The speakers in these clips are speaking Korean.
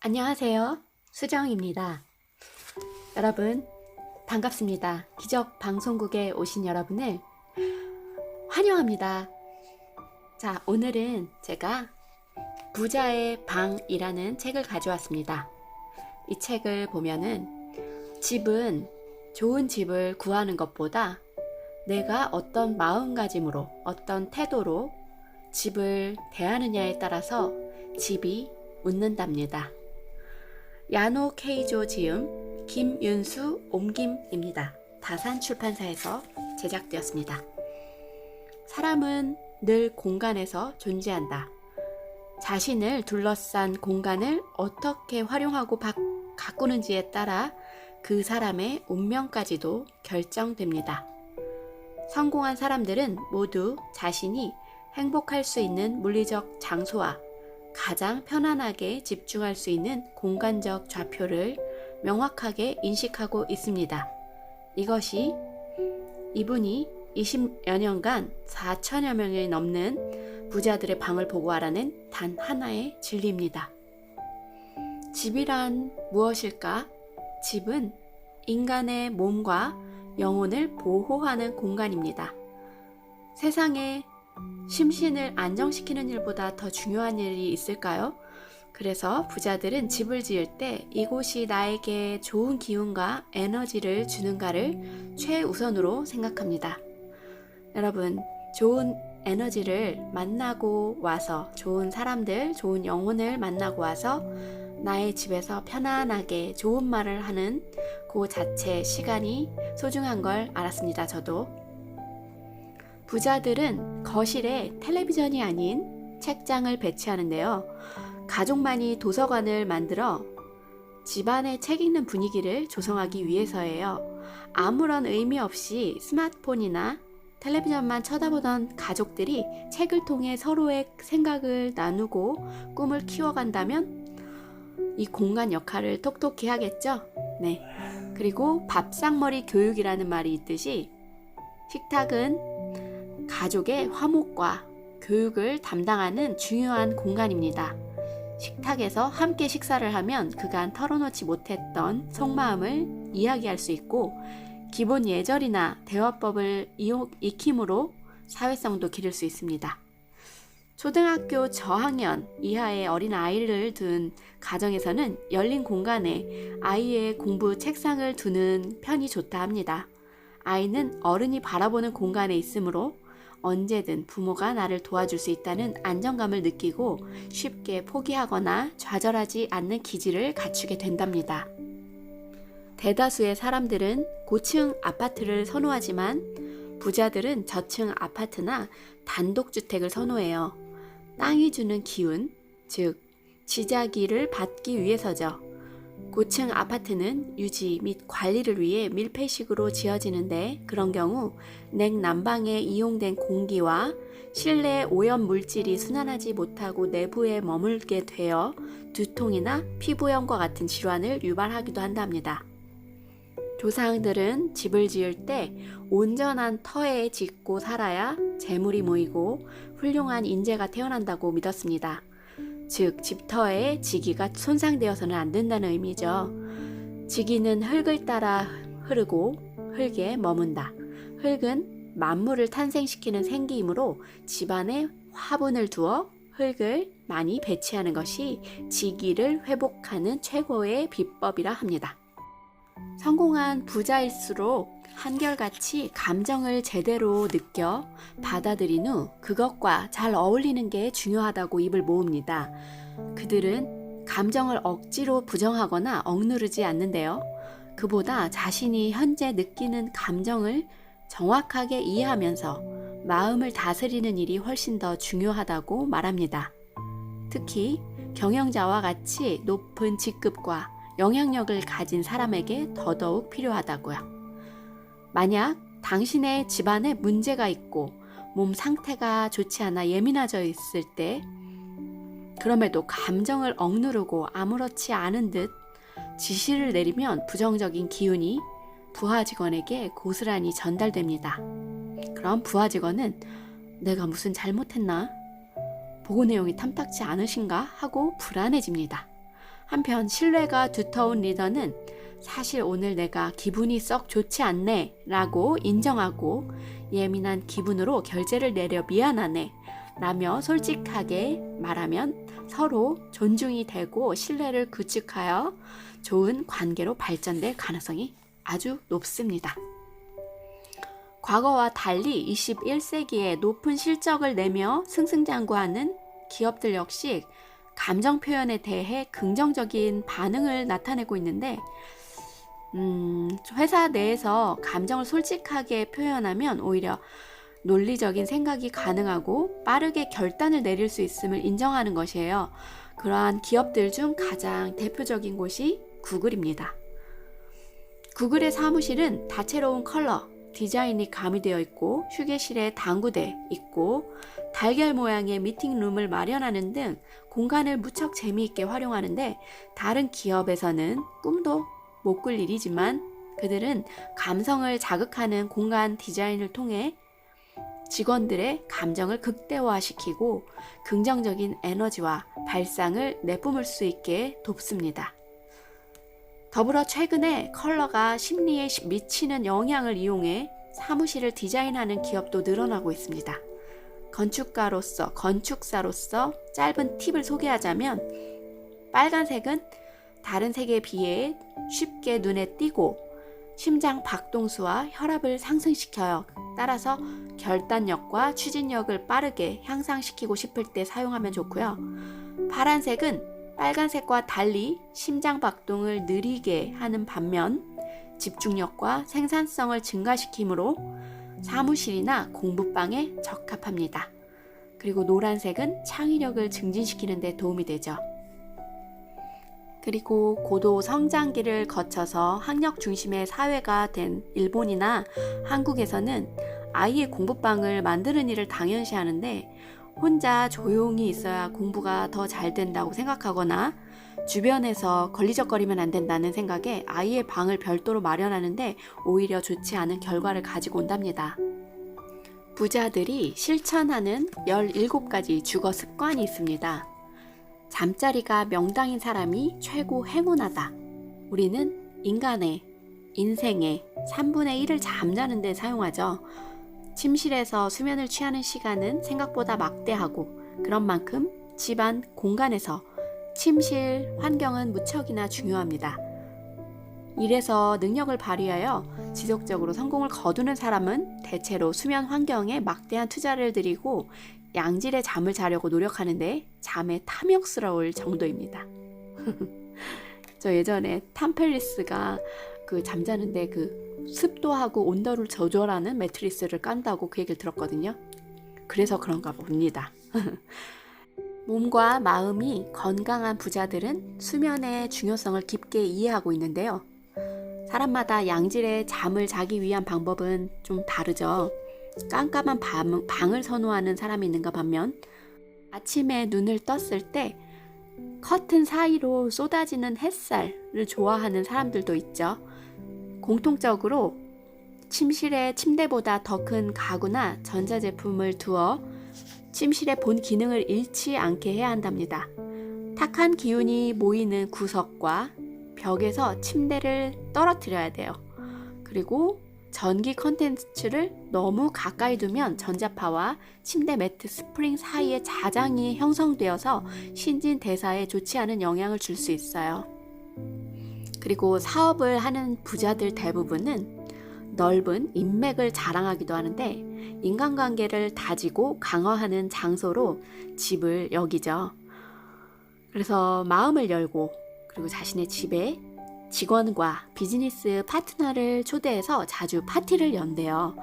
안녕하세요. 수정입니다. 여러분, 반갑습니다. 기적 방송국에 오신 여러분을 환영합니다. 자, 오늘은 제가 부자의 방이라는 책을 가져왔습니다. 이 책을 보면은 집은 좋은 집을 구하는 것보다 내가 어떤 마음가짐으로, 어떤 태도로 집을 대하느냐에 따라서 집이 웃는답니다. 야노 케이조 지음 김윤수 옮김입니다. 다산 출판사에서 제작되었습니다. 사람은 늘 공간에서 존재한다. 자신을 둘러싼 공간을 어떻게 활용하고 바, 가꾸는지에 따라 그 사람의 운명까지도 결정됩니다. 성공한 사람들은 모두 자신이 행복할 수 있는 물리적 장소와 가장 편안하게 집중할 수 있는 공간적 좌표를 명확하게 인식하고 있습니다. 이것이 이분이 20여 년간 4천여 명이 넘는 부자들의 방을 보고하라는 단 하나의 진리입니다. 집이란 무엇일까? 집은 인간의 몸과 영혼을 보호하는 공간입니다. 세상에 심신을 안정시키는 일보다 더 중요한 일이 있을까요? 그래서 부자들은 집을 지을 때 이곳이 나에게 좋은 기운과 에너지를 주는가를 최우선으로 생각합니다. 여러분, 좋은 에너지를 만나고 와서, 좋은 사람들, 좋은 영혼을 만나고 와서 나의 집에서 편안하게 좋은 말을 하는 그 자체 시간이 소중한 걸 알았습니다, 저도. 부자들은 거실에 텔레비전이 아닌 책장을 배치하는데요. 가족만이 도서관을 만들어 집안의 책 읽는 분위기를 조성하기 위해서예요. 아무런 의미 없이 스마트폰이나 텔레비전만 쳐다보던 가족들이 책을 통해 서로의 생각을 나누고 꿈을 키워간다면 이 공간 역할을 톡톡히 하겠죠? 네. 그리고 밥상머리 교육이라는 말이 있듯이 식탁은 가족의 화목과 교육을 담당하는 중요한 공간입니다. 식탁에서 함께 식사를 하면 그간 털어놓지 못했던 속마음을 이야기할 수 있고 기본 예절이나 대화법을 익힘으로 사회성도 기를 수 있습니다. 초등학교 저학년 이하의 어린 아이를 둔 가정에서는 열린 공간에 아이의 공부 책상을 두는 편이 좋다 합니다. 아이는 어른이 바라보는 공간에 있으므로 언제든 부모가 나를 도와줄 수 있다는 안정감을 느끼고 쉽게 포기하거나 좌절하지 않는 기질을 갖추게 된답니다. 대다수의 사람들은 고층 아파트를 선호하지만 부자들은 저층 아파트나 단독주택을 선호해요. 땅이 주는 기운, 즉, 지자기를 받기 위해서죠. 고층 아파트는 유지 및 관리를 위해 밀폐식으로 지어지는데 그런 경우 냉난방에 이용된 공기와 실내 오염 물질이 순환하지 못하고 내부에 머물게 되어 두통이나 피부염과 같은 질환을 유발하기도 한답니다. 조상들은 집을 지을 때 온전한 터에 짓고 살아야 재물이 모이고 훌륭한 인재가 태어난다고 믿었습니다. 즉, 집터에 지기가 손상되어서는 안 된다는 의미죠. 지기는 흙을 따라 흐르고 흙에 머문다. 흙은 만물을 탄생시키는 생기이므로 집안에 화분을 두어 흙을 많이 배치하는 것이 지기를 회복하는 최고의 비법이라 합니다. 성공한 부자일수록 한결같이 감정을 제대로 느껴 받아들인 후 그것과 잘 어울리는 게 중요하다고 입을 모읍니다. 그들은 감정을 억지로 부정하거나 억누르지 않는데요. 그보다 자신이 현재 느끼는 감정을 정확하게 이해하면서 마음을 다스리는 일이 훨씬 더 중요하다고 말합니다. 특히 경영자와 같이 높은 직급과 영향력을 가진 사람에게 더더욱 필요하다고요. 만약 당신의 집안에 문제가 있고 몸 상태가 좋지 않아 예민해져 있을 때 그럼에도 감정을 억누르고 아무렇지 않은 듯 지시를 내리면 부정적인 기운이 부하 직원에게 고스란히 전달됩니다. 그럼 부하 직원은 내가 무슨 잘못했나? 보고 내용이 탐탁지 않으신가? 하고 불안해집니다. 한편 신뢰가 두터운 리더는 사실 오늘 내가 기분이 썩 좋지 않네 라고 인정하고 예민한 기분으로 결제를 내려 미안하네 라며 솔직하게 말하면 서로 존중이 되고 신뢰를 구축하여 좋은 관계로 발전될 가능성이 아주 높습니다. 과거와 달리 21세기에 높은 실적을 내며 승승장구하는 기업들 역시 감정 표현에 대해 긍정적인 반응을 나타내고 있는데, 음, 회사 내에서 감정을 솔직하게 표현하면 오히려 논리적인 생각이 가능하고 빠르게 결단을 내릴 수 있음을 인정하는 것이에요. 그러한 기업들 중 가장 대표적인 곳이 구글입니다. 구글의 사무실은 다채로운 컬러, 디자인이 가미되어 있고 휴게실에 당구대 있고 달걀 모양의 미팅룸을 마련하는 등 공간을 무척 재미있게 활용하는데 다른 기업에서는 꿈도 못 꿀 일이지만 그들은 감성을 자극하는 공간 디자인을 통해 직원들의 감정을 극대화시키고 긍정적인 에너지와 발상을 내뿜을 수 있게 돕습니다. 더불어 최근에 컬러가 심리에 미치는 영향을 이용해 사무실을 디자인하는 기업도 늘어나고 있습니다. 건축가로서, 건축사로서 짧은 팁을 소개하자면 빨간색은 다른 색에 비해 쉽게 눈에 띄고 심장 박동수와 혈압을 상승시켜요. 따라서 결단력과 추진력을 빠르게 향상시키고 싶을 때 사용하면 좋고요. 파란색은 빨간색과 달리 심장 박동을 느리게 하는 반면 집중력과 생산성을 증가시키므로 사무실이나 공부방에 적합합니다. 그리고 노란색은 창의력을 증진시키는 데 도움이 되죠. 그리고 고도 성장기를 거쳐서 학력 중심의 사회가 된 일본이나 한국에서는 아이의 공부방을 만드는 일을 당연시하는데 혼자 조용히 있어야 공부가 더 잘 된다고 생각하거나 주변에서 걸리적거리면 안 된다는 생각에 아이의 방을 별도로 마련하는데 오히려 좋지 않은 결과를 가지고 온답니다. 부자들이 실천하는 17가지 주거 습관이 있습니다. 잠자리가 명당인 사람이 최고 행운하다. 우리는 인간의 인생의 3분의 1을 잠자는 데 사용하죠. 침실에서 수면을 취하는 시간은 생각보다 막대하고 그런 만큼 집안 공간에서 침실 환경은 무척이나 중요합니다. 이래서 능력을 발휘하여 지속적으로 성공을 거두는 사람은 대체로 수면 환경에 막대한 투자를 들이고 양질의 잠을 자려고 노력하는데 잠에 탐욕스러울 정도입니다. 저 예전에 탐펠리스가 그 잠자는데 그 습도하고 온도를 조절하는 매트리스를 깐다고 그 얘기를 들었거든요. 그래서 그런가 봅니다. 몸과 마음이 건강한 부자들은 수면의 중요성을 깊게 이해하고 있는데요. 사람마다 양질의 잠을 자기 위한 방법은 좀 다르죠. 깜깜한 밤, 방을 선호하는 사람이 있는가 반면 아침에 눈을 떴을 때 커튼 사이로 쏟아지는 햇살을 좋아하는 사람들도 있죠. 공통적으로 침실에 침대보다 더 큰 가구나 전자제품을 두어 침실의 본 기능을 잃지 않게 해야 한답니다. 탁한 기운이 모이는 구석과 벽에서 침대를 떨어뜨려야 돼요. 그리고 전기 컨텐츠를 너무 가까이 두면 전자파와 침대 매트 스프링 사이에 자장이 형성되어서 신진 대사에 좋지 않은 영향을 줄 수 있어요. 그리고 사업을 하는 부자들 대부분은 넓은 인맥을 자랑하기도 하는데 인간관계를 다지고 강화하는 장소로 집을 여기죠. 그래서 마음을 열고 그리고 자신의 집에 직원과 비즈니스 파트너를 초대해서 자주 파티를 연대요.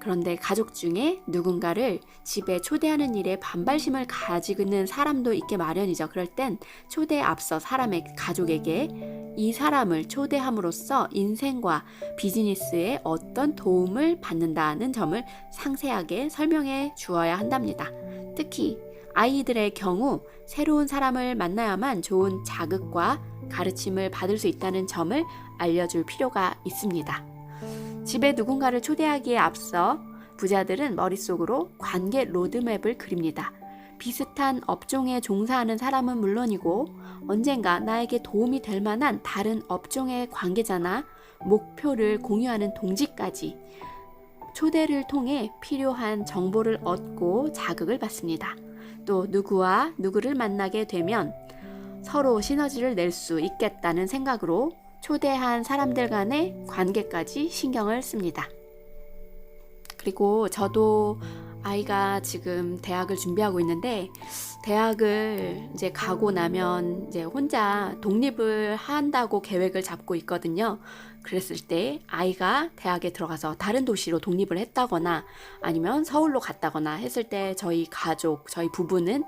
그런데 가족 중에 누군가를 집에 초대하는 일에 반발심을 가지고 있는 사람도 있게 마련이죠. 그럴 땐 초대에 앞서 사람의 가족에게 이 사람을 초대함으로써 인생과 비즈니스에 어떤 도움을 받는다는 점을 상세하게 설명해 주어야 한답니다. 특히 아이들의 경우 새로운 사람을 만나야만 좋은 자극과 가르침을 받을 수 있다는 점을 알려줄 필요가 있습니다. 집에 누군가를 초대하기에 앞서 부자들은 머릿속으로 관계 로드맵을 그립니다. 비슷한 업종에 종사하는 사람은 물론이고 언젠가 나에게 도움이 될 만한 다른 업종의 관계자나 목표를 공유하는 동지까지 초대를 통해 필요한 정보를 얻고 자극을 받습니다. 또 누구와 누구를 만나게 되면 서로 시너지를 낼 수 있겠다는 생각으로 초대한 사람들 간의 관계까지 신경을 씁니다. 그리고 저도 아이가 지금 대학을 준비하고 있는데 대학을 이제 가고 나면 이제 혼자 독립을 한다고 계획을 잡고 있거든요. 그랬을 때 아이가 대학에 들어가서 다른 도시로 독립을 했다거나 아니면 서울로 갔다거나 했을 때 저희 가족, 저희 부부는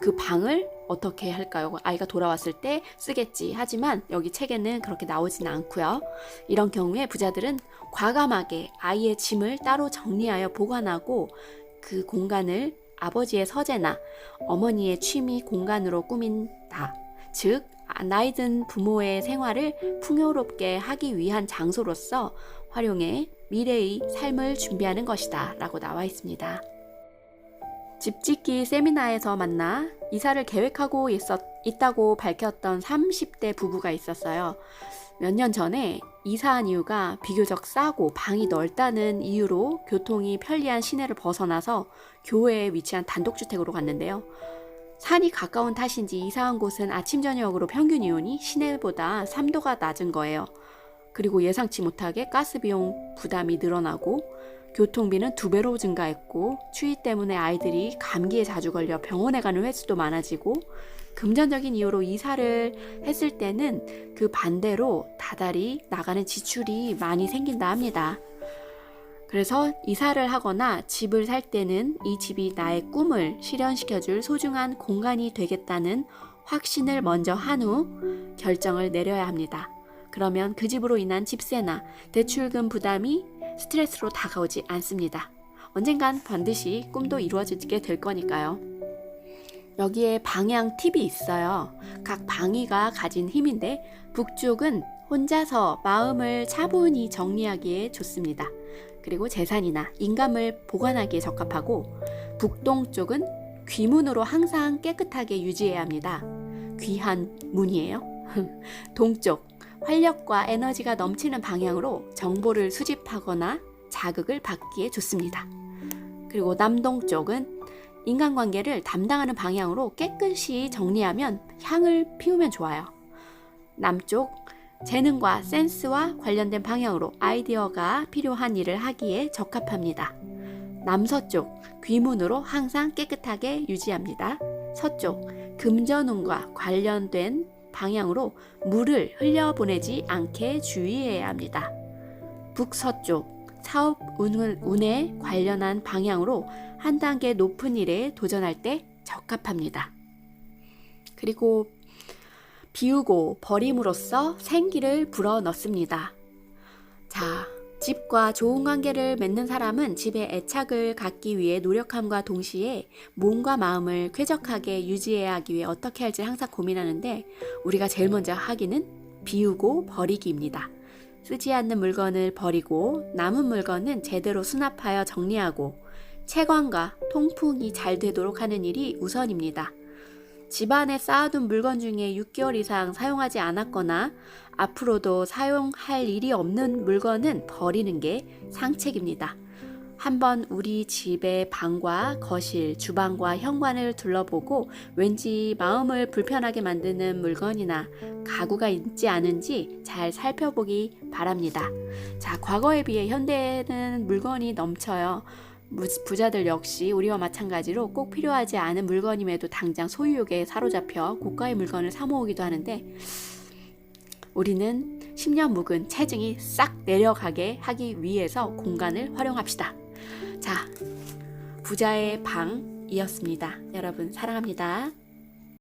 그 방을 어떻게 할까요? 아이가 돌아왔을 때 쓰겠지. 하지만 여기 책에는 그렇게 나오지는 않고요. 이런 경우에 부자들은 과감하게 아이의 짐을 따로 정리하여 보관하고 그 공간을 아버지의 서재나 어머니의 취미 공간으로 꾸민다. 즉, 나이 든 부모의 생활을 풍요롭게 하기 위한 장소로서 활용해 미래의 삶을 준비하는 것이다. 라고 나와 있습니다. 집 짓기 세미나에서 만나 이사를 계획하고 있었, 있다고 밝혔던 30대 부부가 있었어요. 몇 년 전에 이사한 이유가 비교적 싸고 방이 넓다는 이유로 교통이 편리한 시내를 벗어나서 교외에 위치한 단독주택으로 갔는데요. 산이 가까운 탓인지 이사한 곳은 아침 저녁으로 평균 기온이 시내보다 3도가 낮은 거예요. 그리고 예상치 못하게 가스 비용 부담이 늘어나고 교통비는 두 배로 증가했고 추위 때문에 아이들이 감기에 자주 걸려 병원에 가는 횟수도 많아지고 금전적인 이유로 이사를 했을 때는 그 반대로 다달이 나가는 지출이 많이 생긴다 합니다. 그래서 이사를 하거나 집을 살 때는 이 집이 나의 꿈을 실현시켜줄 소중한 공간이 되겠다는 확신을 먼저 한 후 결정을 내려야 합니다. 그러면 그 집으로 인한 집세나 대출금 부담이 스트레스로 다가오지 않습니다. 언젠간 반드시 꿈도 이루어지게 될 거니까요. 여기에 방향 팁이 있어요. 각 방위가 가진 힘인데 북쪽은 혼자서 마음을 차분히 정리하기에 좋습니다. 그리고 재산이나 인감을 보관하기에 적합하고 북동쪽은 귀문으로 항상 깨끗하게 유지해야 합니다. 귀한 문이에요. 동쪽 활력과 에너지가 넘치는 방향으로 정보를 수집하거나 자극을 받기에 좋습니다. 그리고 남동쪽은 인간관계를 담당하는 방향으로 깨끗이 정리하면 향을 피우면 좋아요. 남쪽 재능과 센스와 관련된 방향으로 아이디어가 필요한 일을 하기에 적합합니다. 남서쪽 귀문으로 항상 깨끗하게 유지합니다. 서쪽 금전운과 관련된 방향으로 물을 흘려보내지 않게 주의해야 합니다. 북서쪽 사업 운에 관련한 방향으로 한 단계 높은 일에 도전할 때 적합합니다. 그리고 비우고 버림으로써 생기를 불어 넣습니다. 자, 집과 좋은 관계를 맺는 사람은 집에 애착을 갖기 위해 노력함과 동시에 몸과 마음을 쾌적하게 유지해야 하기 위해 어떻게 할지 항상 고민하는데 우리가 제일 먼저 하기는 비우고 버리기입니다. 쓰지 않는 물건을 버리고 남은 물건은 제대로 수납하여 정리하고 채광과 통풍이 잘 되도록 하는 일이 우선입니다. 집안에 쌓아둔 물건 중에 6개월 이상 사용하지 않았거나 앞으로도 사용할 일이 없는 물건은 버리는 게 상책입니다. 한번 우리 집의 방과 거실, 주방과 현관을 둘러보고 왠지 마음을 불편하게 만드는 물건이나 가구가 있지 않은지 잘 살펴보기 바랍니다. 자, 과거에 비해 현대에는 물건이 넘쳐요. 부자들 역시 우리와 마찬가지로 꼭 필요하지 않은 물건임에도 당장 소유욕에 사로잡혀 고가의 물건을 사모으기도 하는데 우리는 10년 묵은 체증이 싹 내려가게 하기 위해서 공간을 활용합시다. 자, 부자의 방이었습니다. 여러분 사랑합니다.